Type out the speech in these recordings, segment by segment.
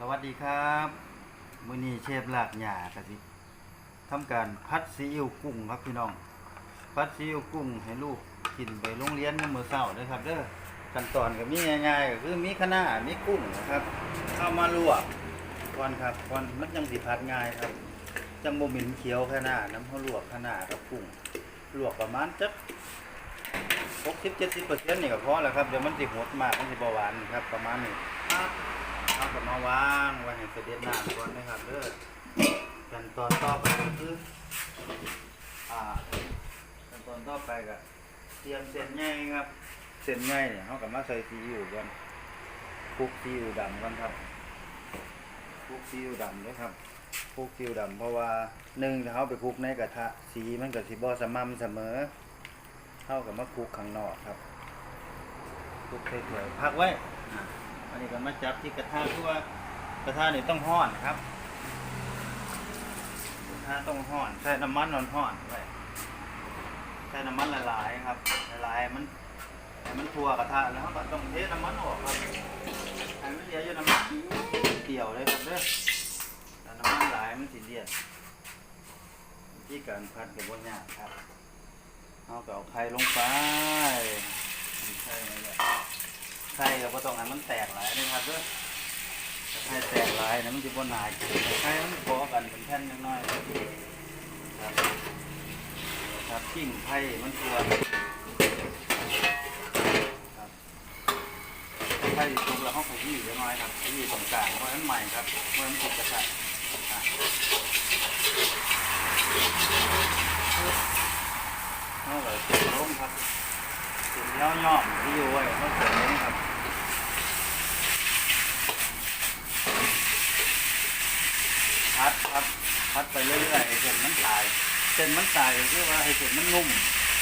สวัสดีครับมื้อนี้เชฟลากหญ้ากะสิทำการพัดซีอิ๊วกุ้งครับพี่น้อง พัดซีอิ๊วกุ้งให้ลูกกินไปโรงเรียนในมื้อเช้าเด้อครับเด้อขั้นตอนก็มีง่ายๆก็คือมีคะน้ามีกุ้งนะครับเอามาลวกก่อนครับก่อนมันจังสิพัดง่ายครับ จังบ่เหม็นเขียวคะน้าน้ำเฮาลวกคะน้ากับกุ้งลวกประมาณจัก60-70%นี่ก็พอแล้วครับเดี๋ยวมันสิหดมากมันสิบหวานครับประมาณนี้ เอากลับมาวางไว้ให้เสด็จน้ำก่อนนะครับเด้อขั้นตอนต่อไปก็คืออ่าขั้นตอนต่อไปก็เตรียมเส้นใหญ่ครับเส้นใหญ่เนี่ยเขากับมาใส่ซีอิ๊วก่อนคลุกซีอิ๊วดำก่อนครับคลุกซีอิ๊วดำด้วยครับคลุกซีอิ๊วดำเพราะว่าหนึ่งถ้าเขาไปคลุกในกระทะสีมันก็สิบ่สม่ำเสมอเท่ากับมาคลุกข้างนอกครับคลุกใส่ถ้วยพักไว้ อันนี้ก็มาจับที่กระทะคือว่ากระทะนี่ต้องห้อนครับกระทะต้องห้อนใส่น้ำมันร้อนห้อนไว้ใส่น้ำมันละลายๆครับละลายๆมันมันทั่วกระทะแล้วก็ต้องเทน้ำมันออกครับให้มันเหลืออยู่น้ำมันเกี่ยวเลยครับเด้อน้ำมันหลายมันสิเลียดที่การพัดกับบนยากครับเอาเก็เอาไข่ลงไปไข่นี่แหละไข่ก็ต้องให้มันแตกหลายนะครับเด้อถ้าไข่แตกหลายนะมันจะบ่หนากินไข่มันพอกันเป็นแผ่นน้อยๆครับครับกิ้งไข่มันตัวครับไข่สุกแล้วเขาขยี้เล็กน้อยครับขยี้ตรงกลางเพราะฉะนั้นใหม่ครับเพราะฉะนั้นติดกระทะอะเอาเลยเสียบลงครับเสียบย่อมๆที่อยู่ไว้เขาเสียบลงครับ พัดครับพัด ไปเรื่อยๆให้เส้นมันตายเส้นมันตายก็คือว่าให้เส้นมันนุ่ม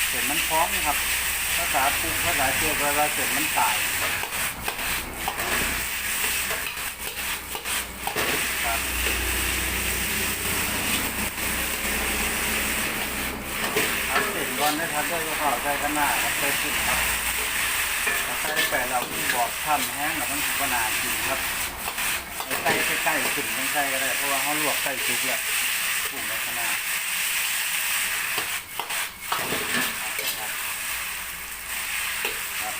เส้นมันพร้อมครับภาษาปุ๊ภาษาเชื่อว่าเส้นมันตายครับเสร็จก่อนนะครับด้วยข้าวใส่ขนาครับใส่ขึ้นครับใส่ไปเราที่บอกทำแห้งแล้วมันถึงขนาดกินครับใกล้ใกล้ๆขึ้นใกล้ก็ได้เพราะว่าเขาลวกใกล้สุกแล้ว ปรุงในขนาดครับครับ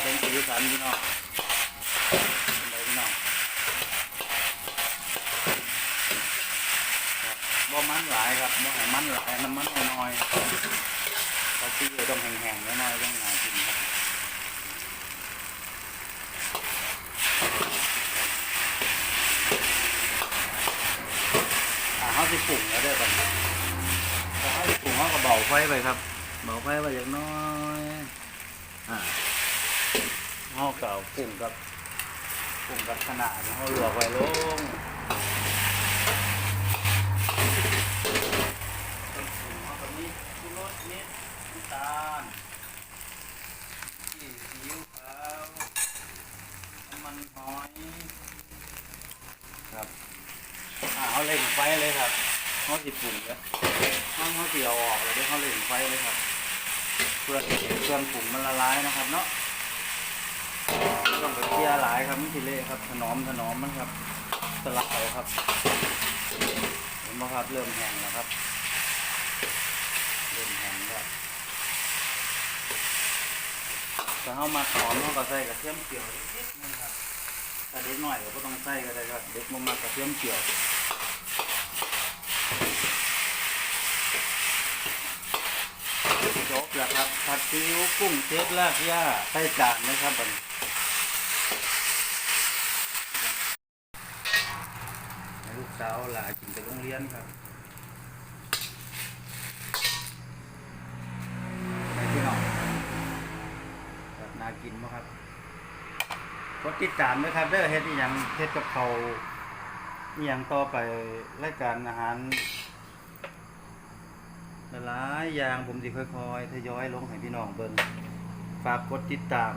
เป็นสีสันพี่น้องเป็นไรพี่น้องครับบ่มันหลายครับบ่ให้มันหลายน้ำมันน้อยๆปลาซีอิ๊วต้องแห้งๆน้อยๆต้องหากินครับ เขาสิปรุงแล้วเด้อกันพอเขาสิปรุงเขาก็เบาไฟไปครับ เบาไฟไปอย่างน้อยอ่าเขาเก่าปรุงกับปรุงกับขนาดเขาลวกไว้ลงเอาแบบนี้ชูรสนิดน้ำตาลซีอิ๊วขาวน้ำมันหอยครับ อ่าเขาเล่งไฟเลยครับเขาสิปรุงแล้วเขาเขาสิเอาออกเลยเดี๋ยวเขาเล่งไฟเลยครับ เพื่อเครื่องปรุงมันละลายนะครับ เนาะไม่ต้องไปเคี่ยวหลายครับไมันสิเละครับ ถนอมถนอมมันครับสลับเอาครับเห็นไหมครับเริ่มแห้งแล้วครับ เริ่มแห้งแล้วถ้าเขามาหอมเขาก็ใส่กระเทียมเจียวนิดนึงครับ ถ้าเด็กหน่อยก็ต้องใส่ก็ได้ครับเด็กมามากระเทียมเจียวจบแล้วครับผัดซีอิ๊วกุ้งเชฟลากย่าใส่จานนะครับบันให้ลูกสาวหลากินไปโรงเรียนครับไปพี่น้องน่ากินมั้ครับ กดติดตามด้วยครับเด้อเฮ็ดอีหยังเฮ็ดกับเขาอีหยังต่อไปรายการอาหารหลายๆอย่างผมสิค่อยๆทยอยลงให้พี่น้องเบิ่งฝากกดติดตาม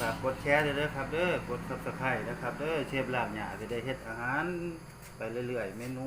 ฝากกดแชร์ด้วยเด้อครับเด้อกด Subscribe นะครับเด้อเชฟลาบหยาจะได้เฮ็ดอาหารไปเรื่อยๆเมนู